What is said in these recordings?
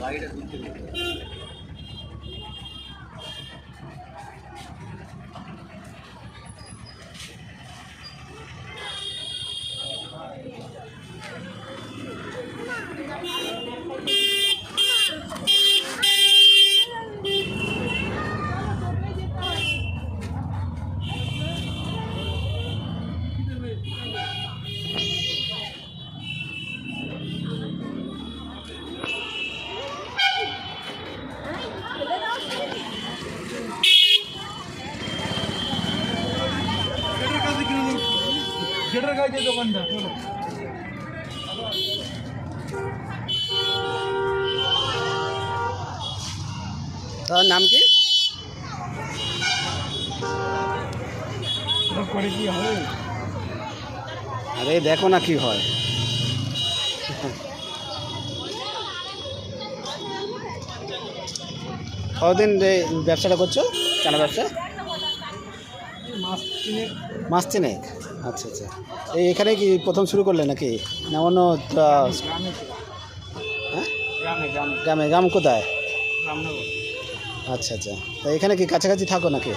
বাড়িটা ঘুরতে কাছে দোকানটা তার নাম কি? করে কি হবে? আরে দেখো না কি হয়। কতদিন ব্যবসাটা করছ? চানা ব্যবসা? মাস কিনে মাস তিনেক। আচ্ছা আচ্ছা। এই এখানে কি প্রথম শুরু করলে নাকি? না অন্য গ্রামে গ্রামে কোথায়? আচ্ছা আচ্ছা। তা এখানে কি কাছাকাছি থাকো নাকি।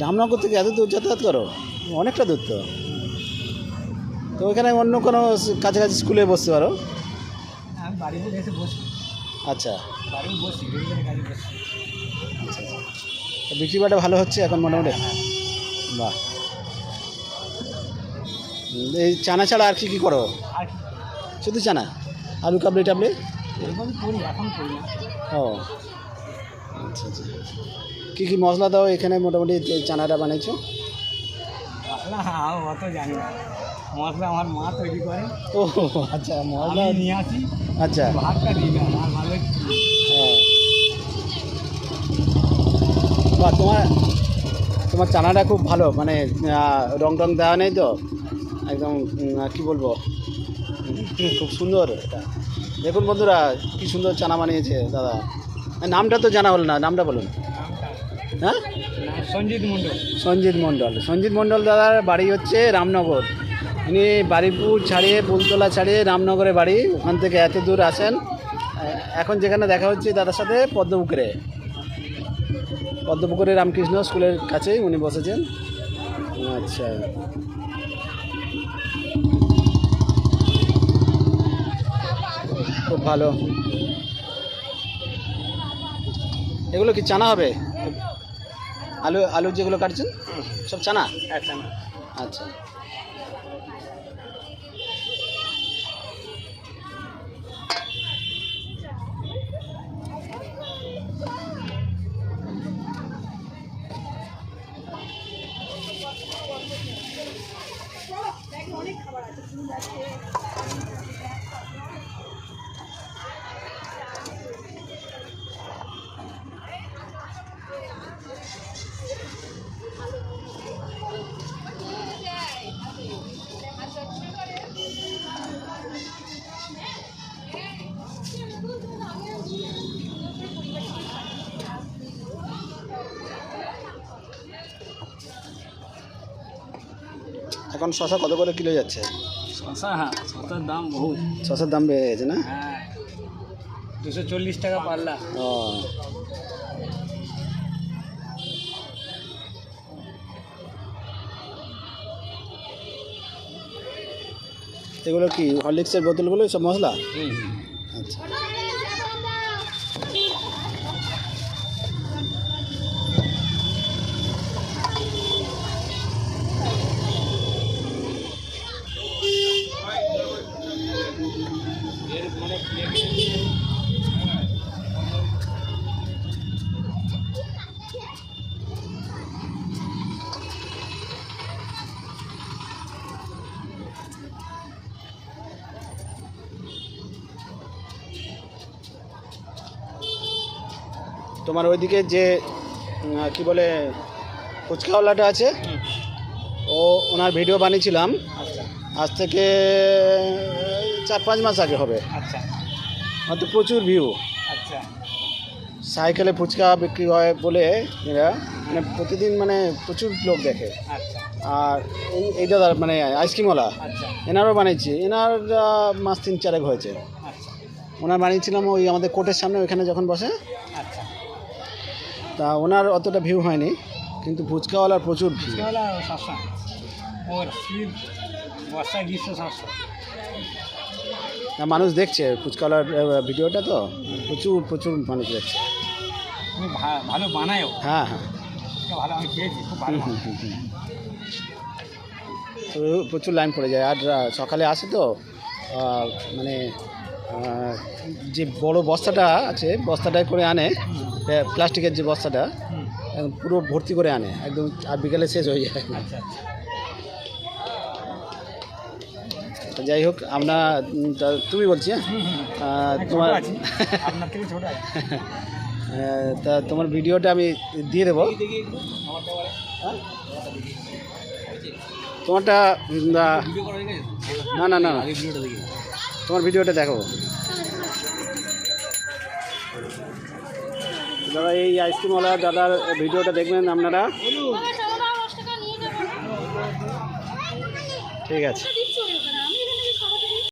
রামনগর থেকে এত দূর যাতায়াত করো? অনেকটা দূর তো। তো ওইখানে অন্য কোনো কাছাকাছি স্কুলে বসতে পারো? আচ্ছা। আচ্ছা আচ্ছা। বিক্রি বাটা ভালো হচ্ছে এখন মোটামুটি? বাহ। এই চানা ছাড়া আর কি কী করো? আর কি। শুধু চানা? আলু কাবলি টাবলি? এরকম করি এখন করি না। ও। আচ্ছা আচ্ছা। কী কী মশলা দাও এখানে মোটামুটি চানাটা বানিয়েছো? মশলা অত জানি না। মশলা আমার মা তৈরি করে। ও আচ্ছা মশলা নিয়ে আসি। আচ্ছা। ভাতটা দিই না আর ভালো ও। তোমার তোমার চানাটা খুব ভালো মানে রং টং দেওয়া নেই তো? একদম কি বলব? খুব সুন্দর এটা। দেখুন বন্ধুরা কি সুন্দর চানা বানিয়েছে দাদা। নামটা তো জানা হলো না নামটা বলুন। হ্যাঁ? সঞ্জিত মণ্ডল। সঞ্জিত মণ্ডল। সঞ্জিত মণ্ডল দাদার বাড়ি হচ্ছে রামনগর। উনি বাড়িপুর ছাড়িয়ে বুলতলা ছাড়িয়ে রামনগরে বাড়ি। ওখান থেকে এত দূর আসেন। এখন যেখানে দেখা হচ্ছে দাদার সাথে পদ্মপুকুরে। পদ্মপুকুরে রামকৃষ্ণ স্কুলের কাছেই উনি বসেছেন। আচ্ছা। খুব ভালো। এগুলো কি চানা হবে? আলু আলু যেগুলো কাটছেন? সব চানা? আচ্ছা না আচ্ছা। এখন শশা কত করে কিলো যাচ্ছে? শশা হ্যাঁ শশার দাম শশার দাম বেড়ে গেছে না? হ্যাঁ দুশো চল্লিশ টাকা পাল্লা। ও। এগুলো কি হরলিক্সের বোতলগুলো সব মশলা? আচ্ছা। তোমার ওইদিকে যে কি বলে ফুচকাওয়ালাটা আছে ও ওনার ভিডিও বানিয়েছিলাম। আচ্ছা। আজ থেকে চার পাঁচ মাস আগে হবে। আচ্ছা। হয়তো প্রচুর ভিউ আচ্ছা। সাইকেলে ফুচকা বিক্রি হয় বলে এরা মানে প্রতিদিন মানে প্রচুর লোক দেখে। আচ্ছা। আর এই এই দাদা মানে আইসক্রিমওয়ালা আচ্ছা। এনারও বানিয়েছি। এনার মাস তিন চারেক হয়েছে। আচ্ছা। ওনার বানিয়েছিলাম ওই আমাদের কোর্টের সামনে ওইখানে যখন বসে। আচ্ছা। তা ওনার অতটা ভিউ হয়নি কিন্তু ফুচকাওয়ালার প্রচুর ভিউ ওর শীত বর্ষা গ্রীষ্ম মানুষ দেখছে ফুচকাওয়ালার ভিডিওটা তো প্রচুর প্রচুর মানুষ দেখছে। ভালো বানায়ও হ্যাঁ হ্যাঁ। ভালো আমি খেয়েছি খুব ভালো প্রচুর লাইন পড়ে যায়। আর সকালে আসে তো মানে যে বড় বস্তাটা আছে বস্তাটায় করে আনে প্লাস্টিকের যে বস্তাটা পুরো ভর্তি করে আনে একদম আর বিকেলে শেষ হয়ে যায় আচ্ছা আচ্ছা তো যাই হোক আমরা তা তুমি বলছি হ্যাঁ? তোমার তা তোমার ভিডিওটা আমি দিয়ে দেবো। হ্যাঁ? তোমারটা না না না না। তোমার ভিডিওটা দেখো দাদা এই আইসক্রিমওয়ালা দাদার ভিডিওটা দেখবেন আপনারা? ঠিক আছে।